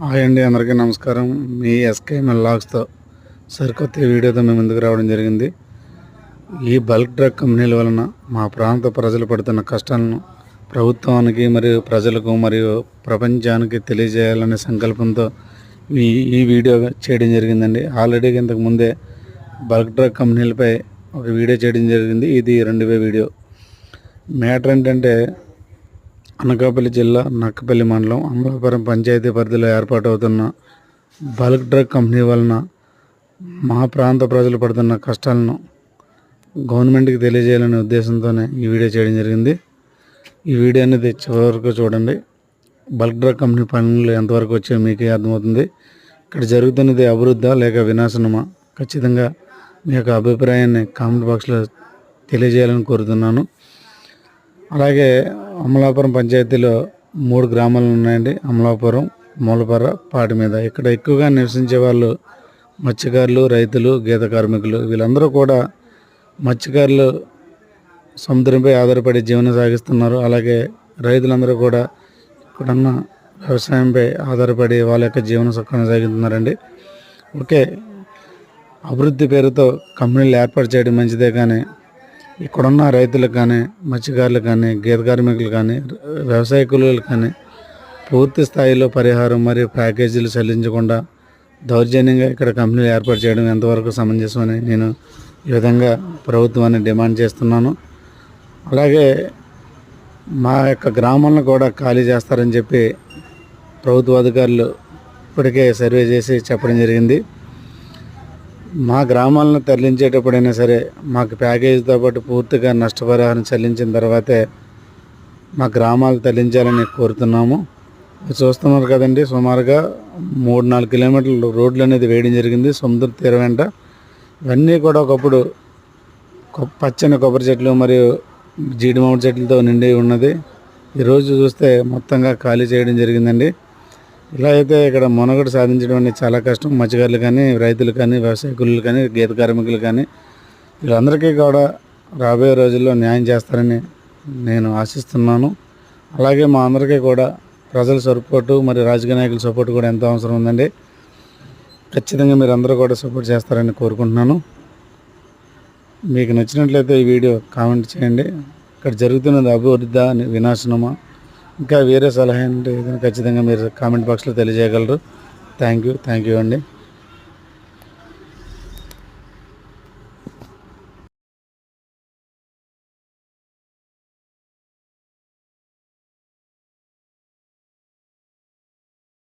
Hi అండి అందరికీ నమస్కారం. మీ ఎస్కేఎంఎల్ లాగ్స్తో సరికొత్త వీడియోతో మేము ముందుకు రావడం జరిగింది. ఈ బల్క్ డ్రగ్ కంపెనీల వలన మా ప్రాంత ప్రజలు పడుతున్న కష్టాలను ప్రభుత్వానికి మరియు ప్రజలకు మరియు ప్రపంచానికి తెలియజేయాలనే సంకల్పంతో ఈ ఈ వీడియో చేయడం జరిగిందండి. ఆల్రెడీ ఇంతకు ముందే బల్క్ డ్రగ్ కంపెనీలపై ఒక వీడియో చేయడం జరిగింది. ఇది రెండవ వీడియో. మ్యాటర్ ఏంటంటే అనకాపల్లి జిల్లా నక్కపల్లి మండలం అమలాపురం పంచాయతీ పరిధిలో ఏర్పాటవుతున్న బల్క్ డ్రగ్ కంపెనీ వలన మా ప్రాంత ప్రజలు పడుతున్న కష్టాలను గవర్నమెంట్కి తెలియజేయాలనే ఉద్దేశంతోనే ఈ వీడియో చేయడం జరిగింది. ఈ వీడియో అనేది చివరి చూడండి. బల్క్ డ్రగ్ కంపెనీ పనులు ఎంతవరకు వచ్చాయో మీకే అర్థమవుతుంది. ఇక్కడ జరుగుతున్నది అభివృద్ధ లేక వినాశనమా? ఖచ్చితంగా మీ యొక్క అభిప్రాయాన్ని కామెంట్ బాక్స్లో తెలియజేయాలని కోరుతున్నాను. అలాగే అమలాపురం పంచాయతీలో మూడు గ్రామాలు ఉన్నాయండి. అమలాపురం మూలపర పాటి మీద. ఇక్కడ ఎక్కువగా నివసించే వాళ్ళు మత్స్యకారులు రైతులు గీత కార్మికులు. వీళ్ళందరూ కూడా మత్స్యకారులు సముద్రంపై ఆధారపడి జీవనం సాగిస్తున్నారు. అలాగే రైతులందరూ కూడా ఇక్కడున్న వ్యవసాయంపై ఆధారపడి వాళ్ళ యొక్క జీవన కొనసాగిస్తున్నారండి ఓకే. అభివృద్ధి పేరుతో కంపెనీలు ఏర్పాటు చేయడం మంచిదే కానీ ఇక్కడున్న రైతులకు కానీ మత్స్యకారులకు కానీ గీత కార్మికులు కానీ వ్యవసాయ కూలీలకు కానీ పూర్తి స్థాయిలో పరిహారం మరియు ప్యాకేజీలు చెల్లించకుండా దౌర్జన్యంగా ఇక్కడ కంపెనీలు ఏర్పాటు చేయడం ఎంతవరకు సమంజసమని నేను ఈ విధంగా ప్రభుత్వాన్ని డిమాండ్ చేస్తున్నాను. అలాగే మా యొక్క గ్రామాలను కూడా ఖాళీ చేస్తారని చెప్పి ప్రభుత్వ అధికారులు ఇప్పటికే సర్వే చేసి చెప్పడం జరిగింది. మా గ్రామాలను తరలించేటప్పుడైనా సరే మాకు ప్యాకేజీతో పాటు పూర్తిగా నష్టపరిహారం చెల్లించిన తర్వాతే మా గ్రామాలు తరలించాలని కోరుతున్నాము. చూస్తున్నారు కదండి సుమారుగా మూడు నాలుగు కిలోమీటర్లు రోడ్లు అనేది వేయడం జరిగింది. సముద్ర తీరం వెంట ఇవన్నీ కూడా ఒకప్పుడు కొ- పచ్చని కొబ్బరి చెట్లు మరియు జీడి మామిడి చెట్లతో నిండి ఉన్నది. ఈరోజు చూస్తే మొత్తంగా ఖాళీ చేయడం జరిగిందండి. ఇలా అయితే ఇక్కడ మునగడు సాధించడం అనేది చాలా కష్టం. మత్స్యకారులు కానీ రైతులు కానీ వ్యవసాయ కూలీలు కానీ గీత కార్మికులు కానీ వీళ్ళందరికీ కూడా రాబోయే రోజుల్లో న్యాయం చేస్తారని నేను ఆశిస్తున్నాను. అలాగే మా అందరికీ కూడా ప్రజల సపోర్టు మరియు రాజకీయ నాయకుల సపోర్ట్ కూడా ఎంతో అవసరం ఉందండి. ఖచ్చితంగా మీరు అందరూ కూడా సపోర్ట్ చేస్తారని కోరుకుంటున్నాను. మీకు నచ్చినట్లయితే ఈ వీడియో కామెంట్ చేయండి. ఇక్కడ జరుగుతున్నది అభివృద్ధి వినాశనమా? ఇంకా వేరే సలహా అంటే ఖచ్చితంగా మీరు కామెంట్ బాక్స్లో తెలియజేయగలరు. థ్యాంక్ యూ థ్యాంక్ యూ అండి.